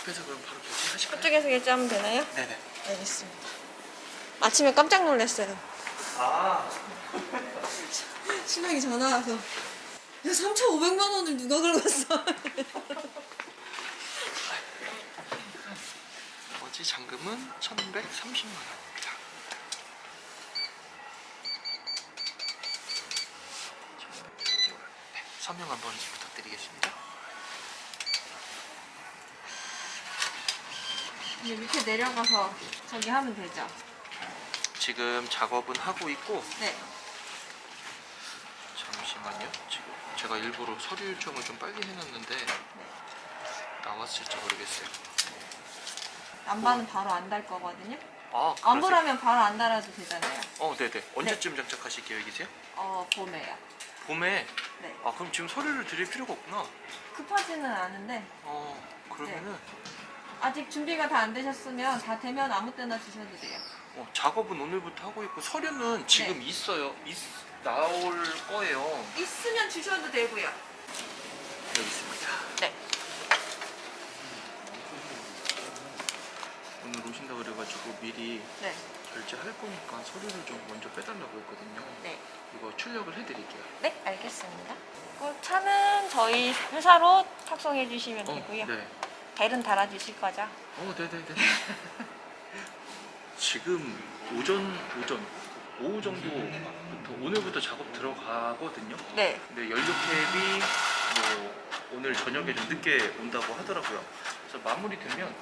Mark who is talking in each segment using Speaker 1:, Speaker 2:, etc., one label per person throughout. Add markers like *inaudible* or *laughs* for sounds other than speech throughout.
Speaker 1: 옆에서 그럼 바로 결제하실까요?
Speaker 2: 그쪽에서 결제하면 되나요?
Speaker 1: 네네.
Speaker 2: 알겠습니다. 아침에 깜짝 놀랐어요.
Speaker 1: 아 *laughs*
Speaker 2: 신랑이 전화 와서 야 3,500만 원을 누가 긁었어? *laughs*
Speaker 1: 나머지 잔금은 1,130만 원입니다. 네, 서명 한번 부탁드리겠습니다.
Speaker 2: 이제 밑에 내려가서 저기 하면 되죠?
Speaker 1: 지금 작업은 하고 있고
Speaker 2: 네.
Speaker 1: 잠시만요. 지금 제가 일부러 서류 요청을 좀 빨리 해놨는데 나왔을지 모르겠어요.
Speaker 2: 남반은 바로 안 달 거거든요.
Speaker 1: 아,
Speaker 2: 안
Speaker 1: 그러세요?
Speaker 2: 보라면 바로 안 달아도 되잖아요.
Speaker 1: 어, 네네. 언제쯤 장착하실 계획이세요?
Speaker 2: 어 봄에요.
Speaker 1: 봄에.
Speaker 2: 네.
Speaker 1: 아, 그럼 지금 서류를 드릴 필요가 없구나.
Speaker 2: 급하지는 않은데
Speaker 1: 어, 그러면은
Speaker 2: 아직 준비가 다 안 되셨으면 다 되면 아무 때나 주셔도 돼요.
Speaker 1: 어, 작업은 오늘부터 하고 있고 서류는 지금
Speaker 2: 네.
Speaker 1: 있어요. 있, 나올 거예요.
Speaker 2: 있으면 주셔도 되고요.
Speaker 1: 여기 있습니다.
Speaker 2: 네.
Speaker 1: 오늘 오신다 그래가지고 미리
Speaker 2: 네.
Speaker 1: 결제할 거니까 서류를 좀 먼저 빼달라고 했거든요.
Speaker 2: 네.
Speaker 1: 이거 출력을 해드릴게요.
Speaker 2: 네, 알겠습니다. 그 차는 저희 회사로 탁송해 주시면 되고요.
Speaker 1: 네.
Speaker 2: 벨은 달아 주실 거죠?
Speaker 1: 어, 네네네. *laughs* 지금 오전 오전 오후 정도부터 오늘부터 작업 들어가거든요.
Speaker 2: 네.
Speaker 1: 근데 연료캡이 뭐 오늘 저녁에 좀 늦게 온다고 하더라고요. 그래서 마무리되면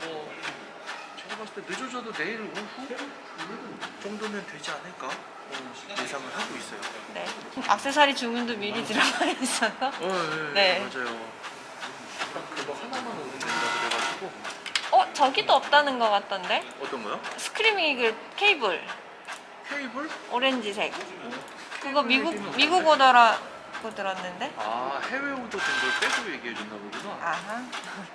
Speaker 1: 뭐 제가 봤을 때 늦어져도 내일 오후 정도면 되지 않을까 어, 예상을 하고 있어요.
Speaker 2: 네. 악세사리 주문도 미리 들어가 있어서.
Speaker 1: 어, 네,
Speaker 2: 네.
Speaker 1: 맞아요. 딱 그거 하나만 오면 된다 그래가지고
Speaker 2: 어, 저기도 없다는 것 같던데?
Speaker 1: 어떤 거요?
Speaker 2: 스크리밍 케이블.
Speaker 1: 케이블?
Speaker 2: 오렌지색. 그거 미국, 미국 오더라고 들었는데?
Speaker 1: 아 해외 오더 된걸 빼고 얘기해 줬나 보구나.
Speaker 2: 아하.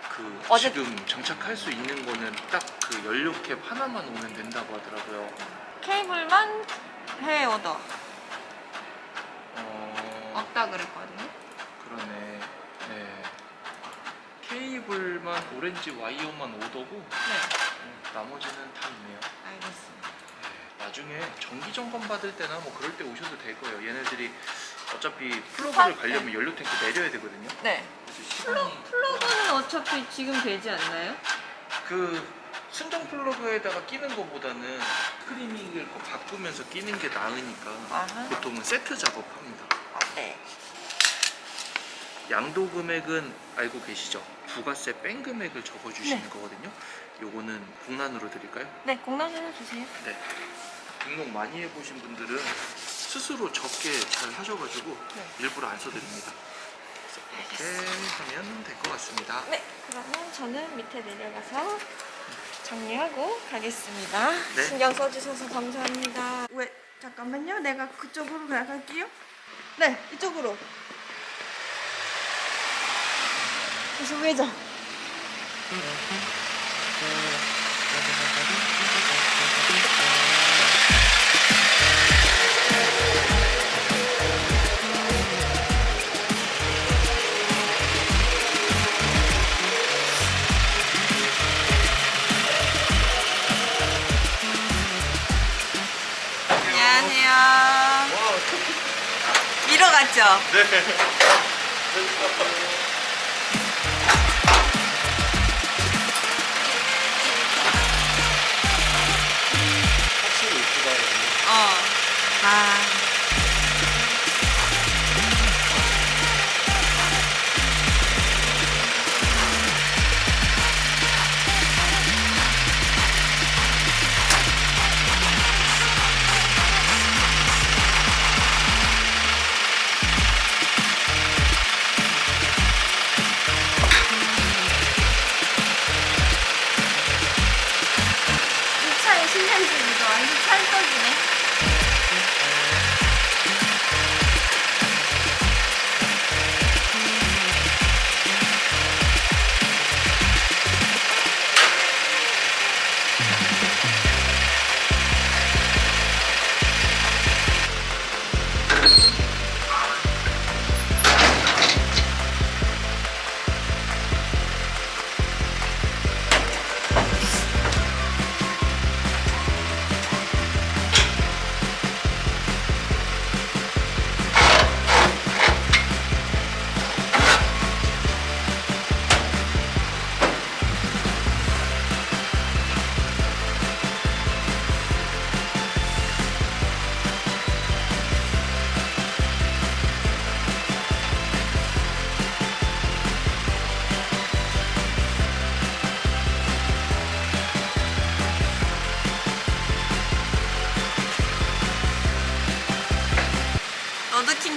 Speaker 1: 그
Speaker 2: 어제-
Speaker 1: 지금 장착할 수 있는 거는 딱 그 연료캡 하나만 오면 된다고 하더라고요.
Speaker 2: 케이블만 해외 오더.
Speaker 1: 어
Speaker 2: 없다 그랬거든요.
Speaker 1: 그러네. 네. 케이블만 오렌지 와이어만 오더고
Speaker 2: 네.
Speaker 1: 음, 나머지는 다 있네요.
Speaker 2: 알겠습니다.
Speaker 1: 네, 나중에 정기 점검 받을 때나 뭐 그럴 때 오셔도 될 거예요. 얘네들이 어차피
Speaker 2: 파-
Speaker 1: 플러그를 가려면 연료 탱크 내려야 되거든요.
Speaker 2: 네.
Speaker 1: 그래서 시간이
Speaker 2: 플러그는 어차피 지금 되지 않나요?
Speaker 1: 그 순정 플러그에다가 끼는 것보다는 스크리밍을 꼭 바꾸면서 끼는 게 나으니까
Speaker 2: 아하.
Speaker 1: 보통은 세트 작업합니다.
Speaker 2: 네.
Speaker 1: 양도 금액은 알고 계시죠? 부가세 뺀 금액을 적어주시는
Speaker 2: 네.
Speaker 1: 거거든요. 요거는 공란으로 드릴까요?
Speaker 2: 네, 공란으로 주세요.
Speaker 1: 네. 등록 많이 해보신 분들은 스스로 적게 잘 하셔가지고
Speaker 2: 네.
Speaker 1: 일부러 안 써드립니다. 그래서 그렇게 하면 될 것 같습니다.
Speaker 2: 네, 그러면 저는 밑에 내려가서 정리하고 가겠습니다.
Speaker 1: 네.
Speaker 2: 신경 써주셔서 감사합니다. 왜? 잠깐만요. 내가 그쪽으로 나갈게요. 네, 이쪽으로. 왜죠? 안녕하세요. 밀어갔죠?
Speaker 1: 확
Speaker 2: 신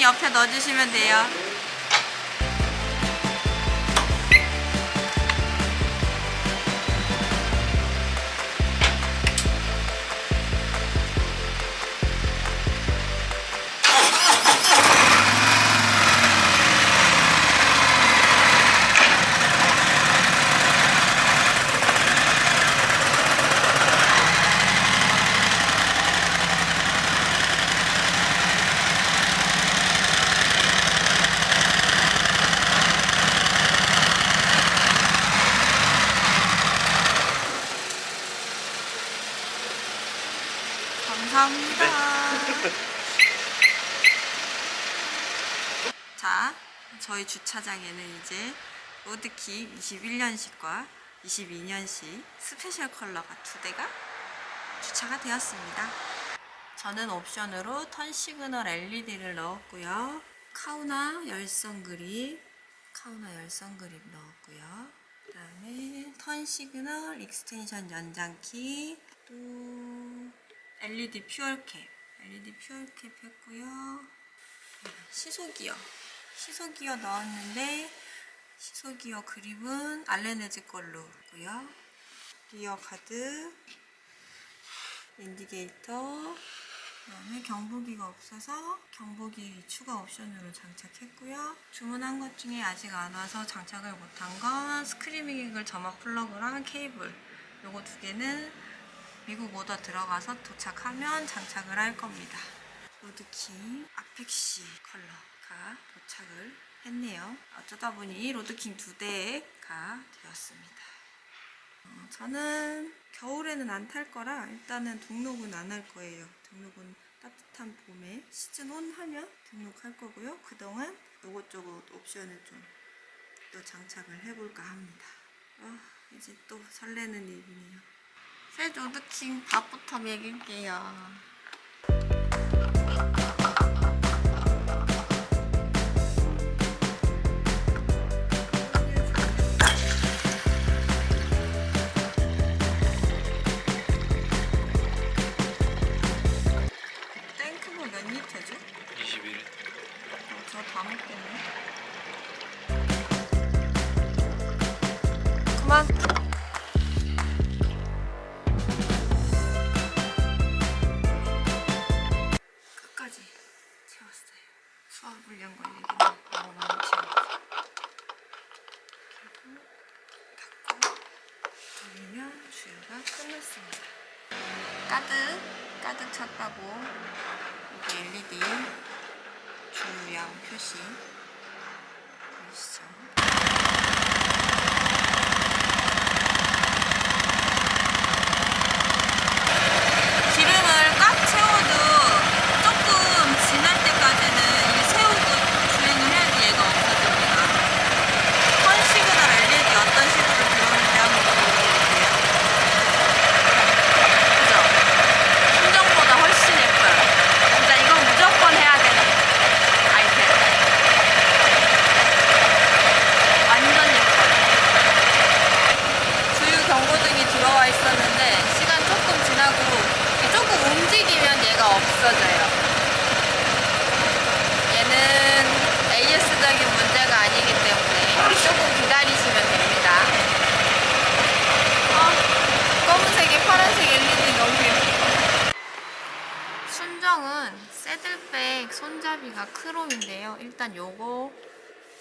Speaker 2: 옆에 넣어주시면 돼요. 감사합니다. *laughs* 자, 저희 주차장에는 이제 로드키 21년식과 22년식 스페셜 컬러가 두 대가 주차가 되었습니다. 저는 옵션으로 턴 시그널 LED를 넣었고요. 카우나 열선 그립, 카우나 열선 그립 넣었고요. 그 다음에 턴 시그널 익스텐션 연장키, 또 LED 퓨얼캡, LED 퓨얼캡 했고요. 시소기어, 시소기어 넣었는데 시소기어 그립은 알레네즈 걸로 고요. 리어 가드, 인디게이터, 그다음에 경보기가 없어서 경보기 추가 옵션으로 장착했고요. 주문한 것 중에 아직 안 와서 장착을 못한 건 스크리밍 을 점화 플러그랑 케이블. 요거 두 개는 미국 오더 들어가서 도착하면 장착을 할 겁니다. 로드킹 아펙시 컬러가 도착을 했네요. 어쩌다 보니 로드킹 두 대가 되었습니다. 어, 저는 겨울에는 안 탈 거라 일단은 등록은 안 할 거예요. 등록은 따뜻한 봄에 시즌 온 하면 등록할 거고요. 그동안 요것저것 옵션을 좀 또 장착을 해볼까 합니다. 아, 이제 또 설레는 일이네요. 새 로드킹 밥부터 먹일게요. 수화불량 걸리긴 너무 많이 채웠어요. 그리고 닫고 돌리면 주유가 끝났습니다. 가득 가득 찼다고 여기 LED 주유량 표시 보이시죠? 기름을 꽉 채워도 조금 지날 때까지는 이 세우고 주행을 해야지 얘가 없어집니다. 턴 시그널 LED 어떤 식으로 들어오는지 한번 보여드릴게요. 그죠? 순정보다 훨씬 예뻐요. 진짜 이건 무조건 해야 되는 아이템. 완전 예뻐요. 주유 경고등이 들어와 있었는데 시간 조금 지나고 조금 움직이면 얘가 없어져요. 얘는 AS적인 문제가 아니기 때문에 조금 기다리시면 됩니다. 아, 검은색에 파란색 LED 너무 예뻐. 순정은 새들백 손잡이가 크롬인데요. 일단 요거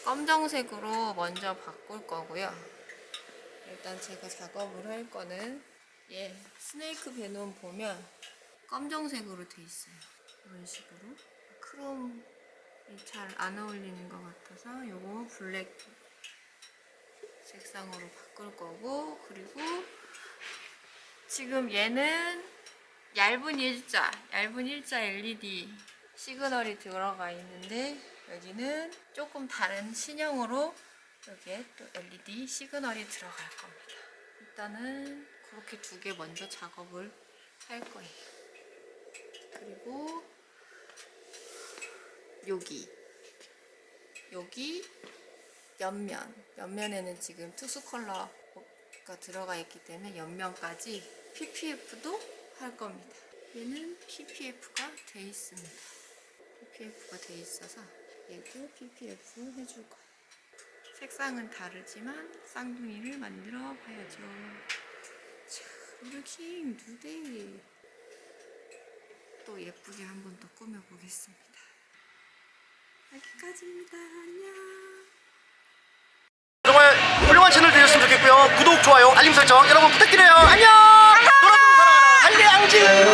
Speaker 2: 검정색으로 먼저 바꿀 거고요. 일단 제가 작업을 할 거는 얘 스네이크 베놈 보면 검정색으로 돼 있어요. 이런 식으로 크롬이 잘 안 어울리는 것 같아서 요거 블랙 색상으로 바꿀 거고 그리고 지금 얘는 얇은 일자, 얇은 일자 LED 시그널이 들어가 있는데 여기는 조금 다른 신형으로 여기에 또 LED 시그널이 들어갈 겁니다. 일단은 그렇게 두 개 먼저 작업을 할 거예요. 그리고 여기 여기 옆면 옆면에는 지금 특수 컬러가 들어가 있기 때문에 옆면까지 PPF도 할 겁니다. 얘는 PPF가 돼 있습니다. PPF가 돼 있어서 얘도 PPF 해줄 거예요. 색상은 다르지만 쌍둥이를 만들어 봐야죠. 자, 루루킹 두 대. 또 예쁘게 한 번 더 꾸며보겠습니다. 여기까지입니다. 안녕.
Speaker 3: 부탁드리고요. 구독, 좋아요, 알림 설정 여러분 부탁드려요. 안녕. 놀아주는 사랑, 알리 앙지.